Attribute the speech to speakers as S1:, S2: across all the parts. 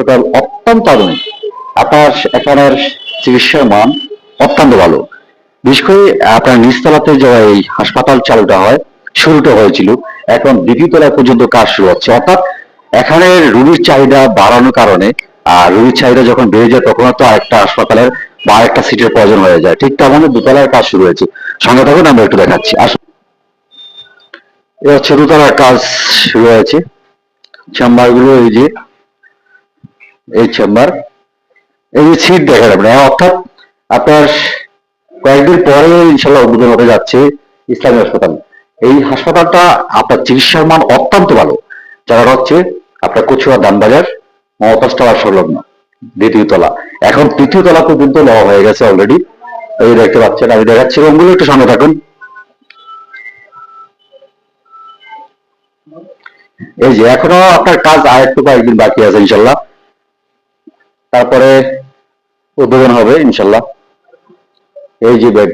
S1: হাসপাতাল অত্যন্ত আধুনিক। আপনার এখানের চিকিৎসার মান অত্যন্ত ভালো। বিশেষ করে আপনার নিচতলাতে যে এই হাসপাতাল চালুটা হয়, শুরুটা হয়েছিল, এখন দ্বিতীয় তলা পর্যন্ত কাজ শুরু হচ্ছে। অর্থাৎ এখানে রুগীর চাহিদা বাড়ানোর কারণে, আর রুগীর চাহিদা যখন বেড়ে যায়, তখন তো আরেকটা হাসপাতালের বা আরেকটা সিটের প্রয়োজন হয়ে যায়। ঠিক তেমন দোতলার কাজ শুরু হয়েছে। সঙ্গে থাকুন, আমরা একটু দেখাচ্ছি। আসুন এ হচ্ছে দোতলার কাজ শুরু হয়েছে। চেম্বারগুলো এই যে এই চেম্বার এই যে সিট দেখা যাবে না, অর্থাৎ আপনার কয়েকদিন পরে ইনশাল্লাহ উদ্বোধন হতে যাচ্ছে ইসলামী হাসপাতাল। এই হাসপাতালটা আপনার চিকিৎসার মান অত্যন্ত ভালো। যারা হচ্ছে আপনার কচুয়া দানবাজার, মমতাজ টাওয়ার সংলগ্ন, দ্বিতীয় তলা। এখন তৃতীয় তলা পর্যন্ত নেওয়া হয়ে গেছে অলরেডি এই দেখতে পাচ্ছেন, আমি দেখাচ্ছি রুমগুলো একটু সামনে থাকুন। এই যে এখনও আপনার কাজ আর একটু কয়েকদিন বাকি আছে ইনশাল্লাহ। তারপরে উদ্বোধন হবে, ইনশাল্লাহ। এই যে বেড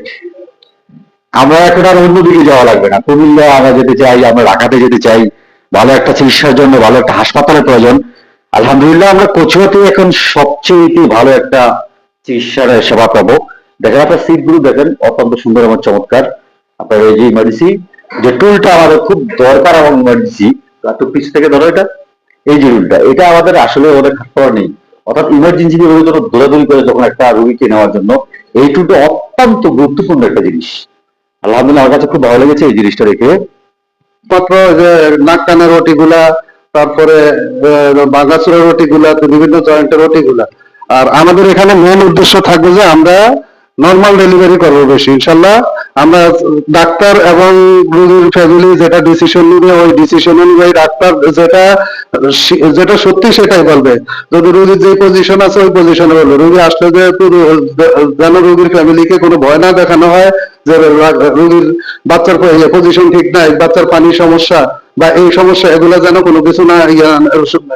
S1: আমরা এখন আর অন্যদিকে যাওয়া লাগবে না। কুমিল্লা আমরা যেতে চাই, আমরা ঢাকাতে যেতে চাই। ভালো একটা চিকিৎসার জন্য, ভালো একটা হাসপাতালের প্রয়োজন। আলহামদুলিল্লাহ, আমরা কচুয়াতে এখন সবচেয়ে ভালো একটা চিকিৎসার সেবা পাবো। দেখেন আপনার সিটগুলো দেখেন, অত্যন্ত সুন্দর এবং চমৎকার। আপনার এই যে ইমার্জেন্সি যে টুলটা আমাদের খুব দরকার এবং ইমার্জেন্সি একটু পিছ থেকে ধরো এটা। এই যে টুলটা এটা আমাদের আসলে ওদের হাসপাতাল নেই। অর্থাৎ ইমার্জেন্সি রোগী যখন দৌড়াদৌড়ি করে যখন একটা রোগীকে নেওয়ার জন্য, এই টুলটা অত্যন্ত গুরুত্বপূর্ণ একটা জিনিস। আলহামদুলিল্লাহ আমার কাছে খুব ভালো লেগেছে এই জিনিসটা রেখে
S2: যে নাক কানের রুটি গুলা তারপরে বাগাসুরের রুটি গুলা বিভিন্ন জয়েন্টের রুটি গুলা আর আমাদের এখানে মেন উদ্দেশ্য থাকবে যে আমরা নর্মাল ডেলিভারি করব বেশি, ইনশাল্লাহ। আমরা ডাক্তার এবং ফ্যামিলি যেটা ডিসিশন নিবে, ওই ডিসিশন অনুযায়ী ডাক্তার যেটা যেটা সত্যি সেটাই বলবে। যদি রোগীর যে পজিশন আছে, ওই পজিশনে বলবে। রোগী আসলে যে যেন রোগীর ফ্যামিলিকে কোনো ভয় না দেখানো হয়, যে রোগীর বাচ্চার পজিশন ঠিক নাই, বাচ্চার পানির সমস্যা বা এই সমস্যা, এগুলা যেন কোনো কিছু না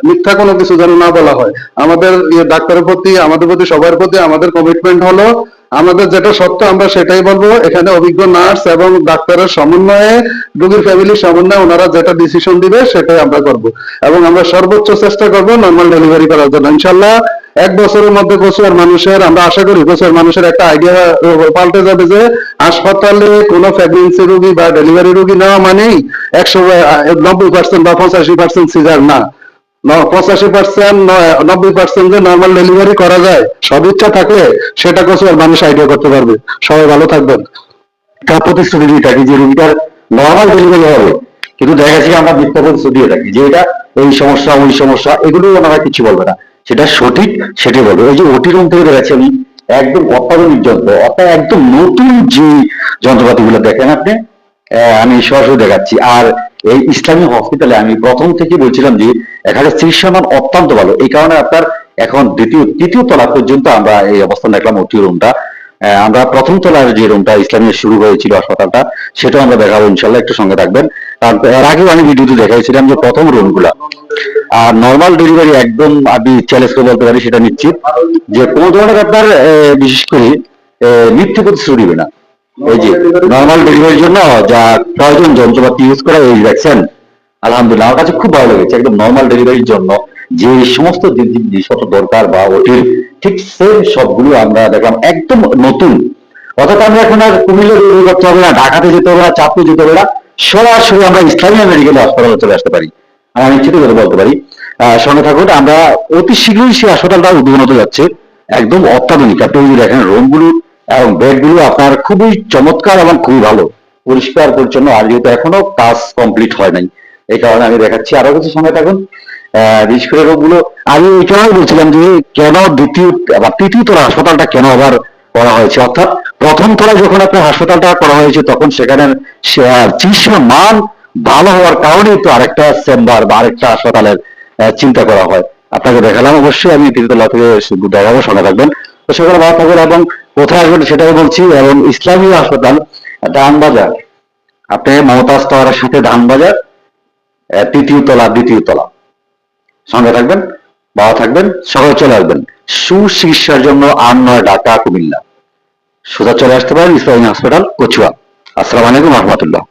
S2: মিথ্যা কোনো কিছু যেন না বলা হয়। আমাদের ইয়ে ডাক্তারের প্রতি, আমাদের প্রতি, সবার প্রতি আমাদের কমিটমেন্ট হলো আমাদের যেটা সত্য, আমরা সেটাই বলব। এখানে অভিজ্ঞ নার্স এবং ডাক্তারের সমন্বয়ে রোগীর ফ্যামিলির সমন্বয়ে ওনারা যেটা ডিসিশন দিবে, সেটাই আমরা করব। এবং আমরা সর্বোচ্চ চেষ্টা করব নর্মাল ডেলিভারি করার জন্য। ইনশাল্লাহ এক বছরের মধ্যে কচুয়ার মানুষের, আমরা আশা করি কচুয়ার মানুষের একটা আইডিয়া পাল্টে যাবে যে হাসপাতালে কোনো প্রেগনেন্সি রোগী বা ডেলিভারি রোগী নেওয়া মানেই একশো নব্বই পার্সেন্ট বা পঁচাশি পার্সেন্ট সিজার না। পঁচাশি পার্সেন্ট নব্বই পার্সেন্ট যে নর্মাল ডেলিভারি করা যায় সদিচ্ছা থাকলে সেটা কচুয়ার মানুষ আইডিয়া করতে পারবে। সবাই ভালো থাকবেন।
S1: একটা প্রতিশ্রুতি দিয়ে থাকি যে রুগীটার নর্মাল ডেলিভারি হবে। কিন্তু দেখা যাচ্ছে আমরা মিথ্যা প্রতিশ্রুতি দিয়ে থাকি, যে এটা এই সমস্যা, ওই সমস্যা এগুলো ওনারা কিছু বলবে না। সেটা সঠিক, সেটাই বলবে। ওই যে ওটি রুম থেকে দেখাচ্ছি আমি একদম অত্যাধুনিক যন্ত্র অর্থাৎ একদম নতুন যে যন্ত্রপাতি গুলো দেখেন আপনি আমি সরাসরি দেখাচ্ছি। আর এই ইসলামী হসপিটালে আমি প্রথম থেকে বলছিলাম যে এখানে চিকিৎসা মান অত্যন্ত ভালো। এই কারণে আপনার এখন দ্বিতীয়, তৃতীয় তলা পর্যন্ত আমরা এই অবস্থান দেখলাম ওটি রুমটা। আমরা প্রথম তলার যে রুমটা ইসলামের শুরু হয়েছিল হাসপাতালটা, সেটাও আমরা দেখাবো ইনশাল্লাহ একটু সঙ্গে থাকবেন। এর আগেও আমি ভিডিওতে দেখাইছিলাম যে প্রথম রুমগুলা। আর নর্মাল ডেলিভারি একদম আমি চ্যালেঞ্জ করে বলতে পারি, সেটা নিশ্চিত যে কোনো ধরনের আপনার বিশেষ করে মিথ্যে প্রতিশ্রুতি না। এই যে নর্মাল ডেলিভারির জন্য যা প্রয়োজন যন্ত্রপাতি ইউজ করা এই দেখছেন, আলহামদুলিল্লাহ, আমার কাছে খুব ভালো লেগেছে, একদম নর্মাল ডেলিভারির জন্য। যে সমস্ত জিনিসপত্র দরকার বা ওটির, ঠিক সেম সবগুলো আমরা দেখলাম, একদম নতুন। অর্থাৎ আমরা এখন আর কুমিল্লা ডেলিভারি করতে হবে না, ঢাকাতে যেতে হবে না, চাঁদপুর যেতে হবে না, সরাসরি আমরা ইসলামিয়া মেডিকেল হাসপাতালে চলে আসতে পারি। আমরা নিশ্চিত করে বলতে পারি সঙ্গে থাকুন, আমরা অতি শীঘ্রই সেই হাসপাতালটা উদ্বোধন হতে যাচ্ছে, একদম অত্যাধুনিক। আপনি দেখেন রুমগুলো এবং বেডগুলো আপনার খুবই চমৎকার এবং খুবই ভালো। পরিষ্কার পরিচ্ছন্ন। আর যেহেতু এখনও কাজ কমপ্লিট হয় নাই এই কারণে আমি দেখাচ্ছি আরও কিছু সময় থাকুন। বিশেষ করে রোগগুলো আমি এই বলছিলাম যে কেন দ্বিতীয় বা তৃতীয় তলা হাসপাতালটা কেন আবার করা হয়েছে? অর্থাৎ প্রথম তলায় যখন আপনার হাসপাতালটা করা হয়েছে তখন সেখানে সে- আহ, চিকিৎসার মান ভালো হওয়ার কারণেই তো আরেকটা চেম্বার বা আরেকটা হাসপাতালের চিন্তা করা হয়। আপনাকে দেখালাম অবশ্যই আমি তৃতীয় তলা থেকে দেখাবো সঙ্গে থাকবেন। তো সেখানে ভালো থাকবেন এবং কোথায় আসবেন সেটাই বলছি, এবং ইসলামী হাসপাতাল, ধানবাজার। আপনি মমতাজ টাওয়ারের সাথে ধানবাজার তৃতীয় তলা, দ্বিতীয় তলা। সঙ্গে থাকবেন, বাবা থাকবেন, সকালে চলে আসবেন। সুচিকিৎসার জন্য আর নয় ঢাকা, কুমিল্লা। সোজা চলে আসতে পারেন ইসলামী হাসপাতাল, কচুয়া। আসসালামু আলাইকুম রহমতুল্লাহ।